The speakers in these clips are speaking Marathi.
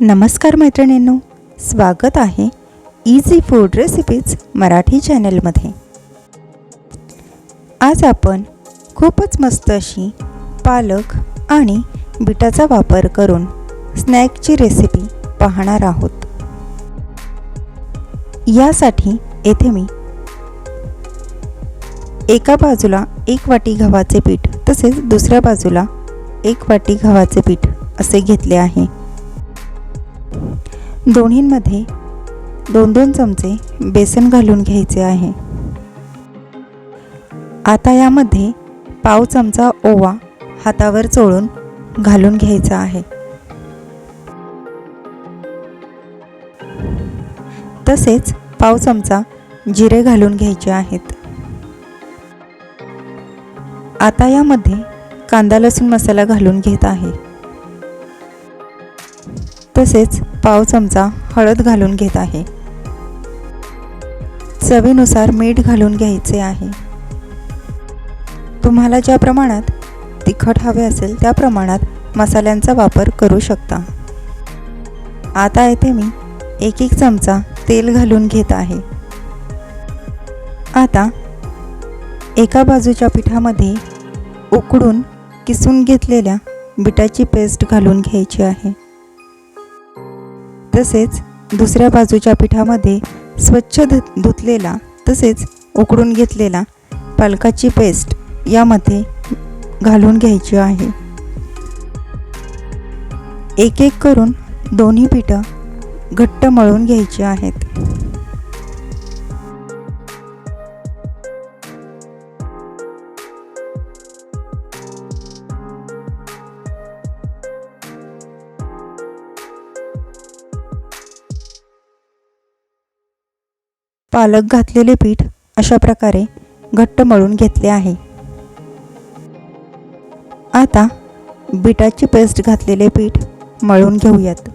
नमस्कार मैत्रिणींनो स्वागत आहे इझी फूड रेसिपीज मराठी चॅनलमध्ये. आज आपण खूपच मस्त अशी पालक आणि बिटाचा वापर करून स्नॅकची रेसिपी पाहणार आहोत. यासाठी येथे मी एका बाजूला एक वाटी गव्हाचे पीठ तसेच दुसऱ्या बाजूला एक वाटी गव्हाचे पीठ असे घेतले आहे. दोन्हींमध्ये दोन दोन चमचे बेसन घालून घ्यायचे आहे. आता यामध्ये पाव चमचा ओवा हातावर चोळून घालून घ्यायचा आहे. तसेच पाव चमचा जिरे घालून घ्यायचे आहेत. आता यामध्ये कांदा लसूण मसाला घालून घेत आहे. तसेच पाव चमचा हळद घालून घेत आहे. चवीनुसार मीठ घालून घ्यायचे आहे. तुम्हाला ज्या प्रमाणात तिखट हवे असेल त्या प्रमाणात मसाल्यांचा वापर करू शकता. आता येथे मी एक एक चमचा तेल घालून घेत आहे. आता एका बाजूच्या पिठामध्ये उकडून किसून घेतलेल्या बिटाची पेस्ट घालून घ्यायची आहे. तसेच दुसऱ्या बाजूच्या पिठामध्ये स्वच्छ धु धुतलेला तसेच उकडून घेतलेला पालकाची पेस्ट यामध्ये घालून घ्यायची आहे. एक एक करून दोन्ही पिठं घट्ट मळून घ्यायची आहेत. पालक घातलेले पीठ अशा प्रकारे घट्ट मळून घेतले आहे. आता बिटाची पेस्ट घातलेले पीठ मळून घेऊयात.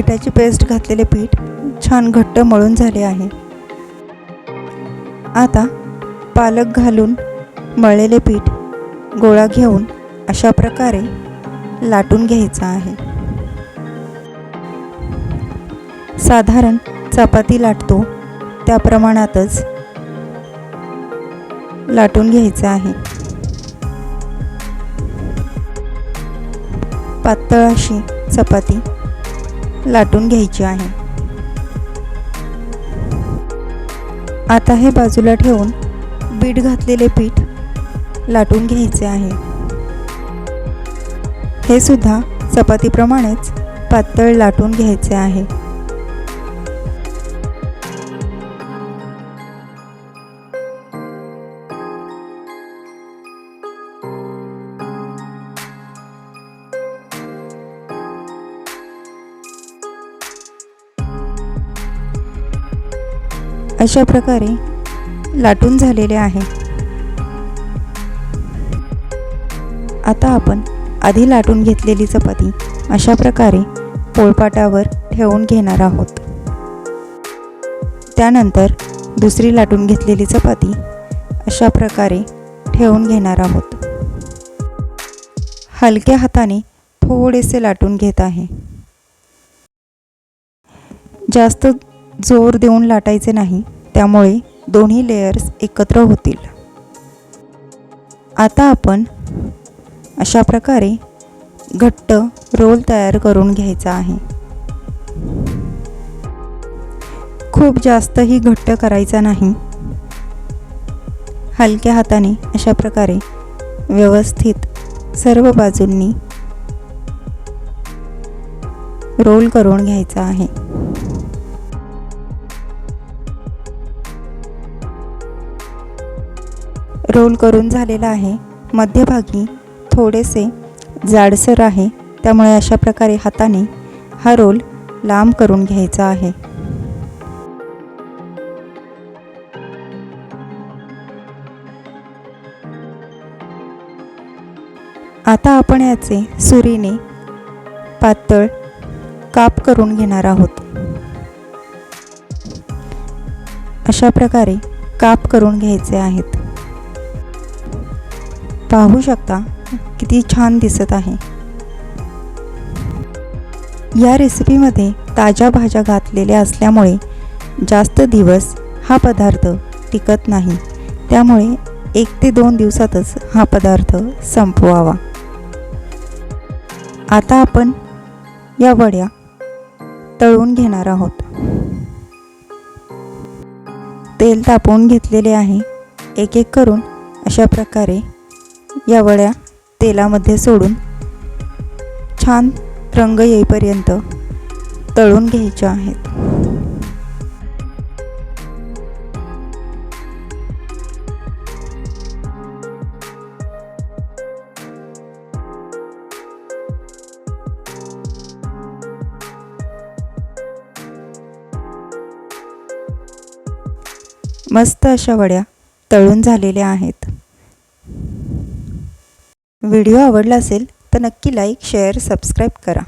पिठाची पेस्ट घातलेले पीठ छान घट्ट मळून झाले आहे. आता पालक घालून मळलेले पीठ गोळा घेऊन अशा प्रकारे लाटून घ्यायचा आहे. साधारण चपाती लाटतो त्या प्रमाणातच लाटून घ्यायचं आहे. पातळ अशी चपाती लाटून घ्यायची आहे. आता हे बाजूला ठेवून बीट घातलेले पीठ लाटून घ्यायचे आहे. हे सुद्धा चपातीप्रमाणेच पातळ लाटून घ्यायचे आहे. अशा प्रकारे लाटून झालेले आहे. आता आपण आधी लाटून घेतलेली चपाती अशा प्रकारे पोळपाटावर ठेवून घेणार आहोत. त्यानंतर दुसरी लाटून घेतलेली चपाती अशा प्रकारे ठेवून घेणार आहोत. हलक्या हाताने थोडेसे लाटून घेत आहे. जास्त जोर देऊन लाटायचे नाही त्यामुळे दोन्ही लेयर्स एकत्र होतील. आता आपण अशा प्रकारे घट्ट रोल तयार करून घ्यायचा आहे. खूप जास्तही घट्ट करायचा नाही. हलक्या हाताने अशा प्रकारे व्यवस्थित सर्व बाजूंनी रोल करून घ्यायचा आहे. रोल करून झालेला आहे. मध्यभागी थोडेसे जाडसर आहे. त्यामुळे अशा प्रकारे हाताने हा रोल लांब करून घ्यायचा आहे. आता आपण याचे सुरीने पातळ काप करून घेणार आहोत. अशा प्रकारे काप करून घ्यायचे आहेत. पाहू शकता किती छान दिसत आहे. या रेसिपीमध्ये ताज्या भाज्या घातलेल्या असल्यामुळे जास्त दिवस हा पदार्थ टिकत नाही. त्यामुळे एक ते दोन दिवसातच हा पदार्थ संपवावा. आता आपण या वड्या तळून घेणार आहोत. तेल तापवून घेतलेले आहे. एक एक करून अशा प्रकारे या वड्या तेलामध्ये सोडून छान रंग येईपर्यंत तळून घ्यायच्या आहेत. मस्त अशा वड्या तळून झालेल्या आहेत. व्हिडिओ आवडला असेल तर नक्की लाईक शेअर सबस्क्राईब करा.